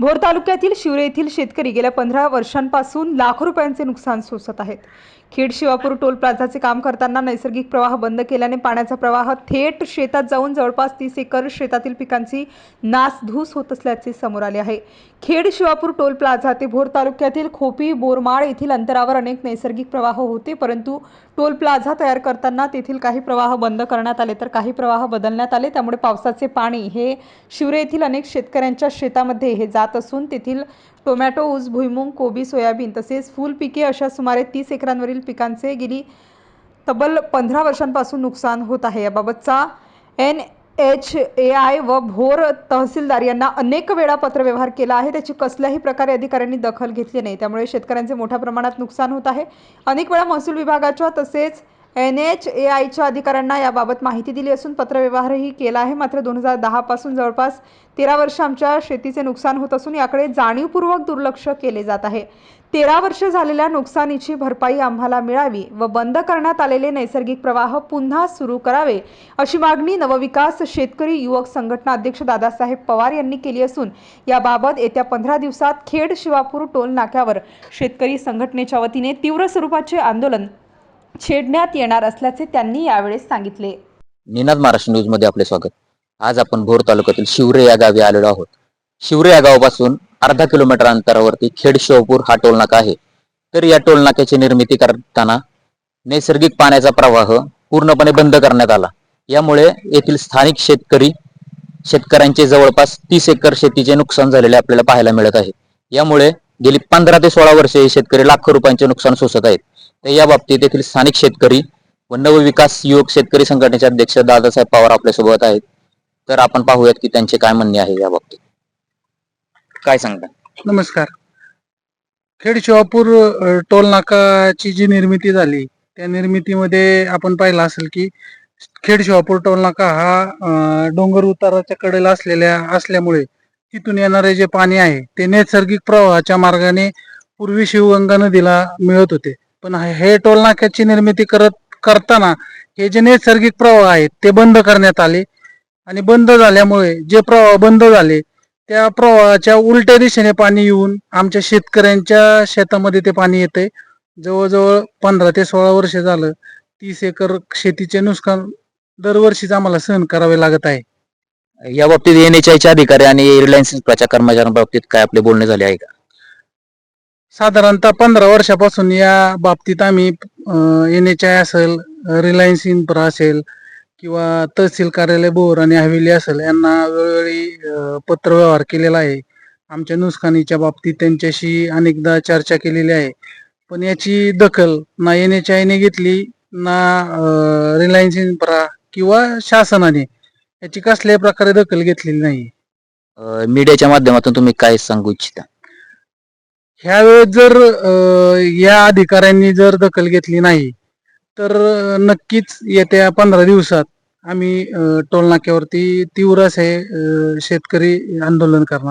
भोर तालुक्यातील शिवरे येथील शेतकरी गेल्या पंधरा वर्षांपासून लाखो रुपयांचे नुकसान सोसत आहेत. खेड शिवापूर टोल प्लाझाचे काम करताना नैसर्गिक प्रवाह बंद केल्याने पाण्याचा प्रवाह थेट शेतात जाऊन जवळपास तीस एकर शेतातील पिकांची नासधूस होत असल्याचे समोर आले आहे. खेड शिवापूर टोल प्लाझा ते भोर तालुक्यातील खोपी बोरमाळ येथील अंतरावर अनेक नैसर्गिक प्रवाह होते परंतु टोल प्लाझा तयार करताना तेथील काही प्रवाह बंद करण्यात आले. तर काही प्रवाह बदलण्यात आले त्यामुळे पावसाचे पाणी हे शिवरे येथील अनेक शेतकऱ्यांच्या शेतामध्ये हे जात असून तेथील टोमॅटो ऊस भुईमुंग कोबी सोयाबीन तसेच फुल पिके अशा सुमारे तीस एकरांवरील पिकांचे गेली तब्बल पंधरा वर्षांपासून नुकसान होत आहे. याबाबतचा एन एच ए आय व भोर तहसीलदार यांना अनेक वेळा पत्रव्यवहार केला आहे. त्याची कसल्याही प्रकारे अधिकाऱ्यांनी दखल घेतली नाही. त्यामुळे शेतकऱ्यांचे मोठ्या प्रमाणात नुकसान होत आहे. अनेक वेळा महसूल विभागाच्या तसेच एन एच ए आयच्या अधिकाऱ्यांना याबाबत माहिती दिली असून पत्रव्यवहारही केला आहे. मात्र दोन हजार दहापासून जवळपास तेरा वर्ष आमच्या शेतीचे नुकसान होत असून याकडे जाणीवपूर्वक दुर्लक्ष केले जात आहे. तेरा वर्ष झालेल्या नुकसानीची भरपाई आम्हाला मिळावी व बंद करण्यात आलेले नैसर्गिक प्रवाह पुन्हा सुरू करावे अशी मागणी नवविकास शेतकरी युवक संघटना अध्यक्ष दादासाहेब पवार यांनी केली असून याबाबत येत्या पंधरा दिवसात खेड शिवापूर टोल नाक्यावर शेतकरी संघटनेच्या वतीने तीव्र स्वरूपाचे आंदोलन छेडण्यात येणार असल्याचे त्यांनी यावेळेस सांगितले. निनाद महाराष्ट्र न्यूजमध्ये आपले स्वागत. आज आपण भोर तालुक्यातील शिवरे या गावी आलेलो आहोत. शिवरे या गावापासून अर्धा किलोमीटर अंतरावरती खेड शिवपूर हा टोलनाका आहे. तर या टोलनाक्याची निर्मिती करताना नैसर्गिक पाण्याचा प्रवाह पूर्णपणे बंद करण्यात आला. यामुळे येथील स्थानिक शेतकरी शेतकऱ्यांचे जवळपास तीस एकर शेतीचे नुकसान झालेले आपल्याला पाहायला मिळत आहे. यामुळे गेली पंधरा ते सोळा वर्षे हे शेतकरी लाखो रुपयांचे नुकसान सोसत आहेत. तर या बाबतीत येथील स्थानिक शेतकरी व नवविकास युवक शेतकरी संघटनेचे अध्यक्ष दादासाहेब पवार आपल्यासोबत आहेत. तर आपण पाहूयात की त्यांचे काय म्हणणे आहे या बाबतीत. काय सांगता? नमस्कार. खेड शिवापूर टोल नाकाची जी निर्मिती झाली त्या निर्मितीमध्ये आपण पाहिलं असेल की खेड शिवापूर टोल नाका हा डोंगर उताराच्या कडेला असलेल्या असल्यामुळे तिथून येणारे जे पाणी आहे ते नैसर्गिक प्रवाहाच्या मार्गाने पूर्वी शिवगंगा नदीला मिळत होते. पण हे- हे टोल नाक्याची निर्मिती करत करताना हे जे नैसर्गिक प्रवाह आहेत ते बंद करण्यात आले. आणि बंद झाल्यामुळे जे प्रवाह बंद झाले त्या प्रवाहाच्या उलट्या दिशेने पाणी येऊन आमच्या शेतकऱ्यांच्या शेतामध्ये ते पाणी येते जवळजवळ पंधरा ते सोळा वर्ष झालं तीस एकर शेतीचे नुकसान दरवर्षीच आम्हाला सहन करावे लागत आहे. या बाबतीत एनएचआयचे अधिकारी आणि रिलायन्स कर्मचाऱ्यांबाबतीत काय आपले बोलणे झाले आहे का? साधारणतः पंधरा वर्षापासून या बाबतीत आम्ही एन एच आय असेल रिलायन्स इन्फ्रा असेल किंवा तहसील कार्यालय बोर आणि हवेली असेल यांना वेळोवेळी पत्रव्यवहार केलेला आहे. आमच्या नुकसानीच्या बाबतीत त्यांच्याशी अनेकदा चर्चा केलेली आहे. पण याची दखल ना एन एच आयने घेतली ना रिलायन्स इन्फ्रा किंवा शासनाने याची कसल्याही प्रकारे दखल घेतलेली नाही. मीडियाच्या माध्यमातून तुम्ही काय सांगू इच्छिता? ह्यावेळेस जर या अधिकाऱ्यांनी जर दखल घेतली नाही तर नक्कीच येत्या पंधरा दिवसात आम्ही टोलनाक्यावरती टोल नाक्यावरती तीव्र असे शेतकरी आंदोलन करणार आहोत.